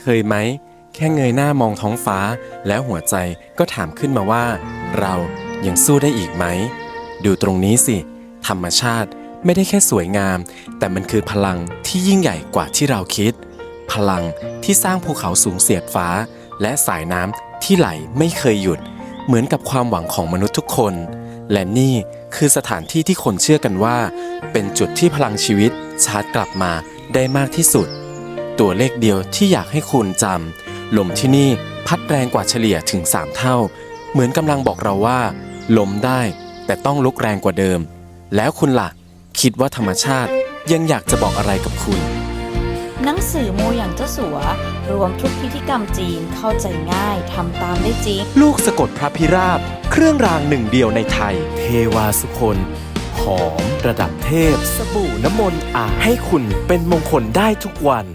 เคยไหม แค่เงยหน้ามองท้องฟ้า แล้วหัวใจก็ถามขึ้นมาว่า เรายังสู้ได้อีกไหม ดูตรงนี้สิ ธรรมชาติไม่ได้แค่สวยงาม แต่มันคือพลังที่ยิ่งใหญ่กว่าที่เราคิด พลังที่สร้างภูเขาสูงเสียดฟ้า และสายน้ำที่ไหลไม่เคยหยุด เหมือนกับความหวังของมนุษย์ทุกคน และนี่คือสถานที่ที่คนเชื่อกันว่า เป็นจุดที่พลังชีวิตชาร์จกลับมาได้มากที่สุด ตัวเลขเดียวที่อยากให้คุณจำลมที่นี่พัดแรงกว่าเฉลี่ยถึง 3 เท่า เหมือนกำลังบอกเราว่า ลมได้แต่ต้องลุกแรงกว่าเดิม แล้วคุณล่ะ คิดว่าธรรมชาติยังอยากจะบอกอะไรกับคุณ หนังสือมูอย่างเจ้าสัว รวมทุกพิธีกรรมจีนเข้าใจง่ายทำตามได้จริง ลูกสะกดพระพิราบ เครื่องรางหนึ่งเดียวในไทย เทวาสุคนหอมระดับเทพ สบู่น้ำมนต์อาบให้คุณเป็นมงคลได้ทุกวัน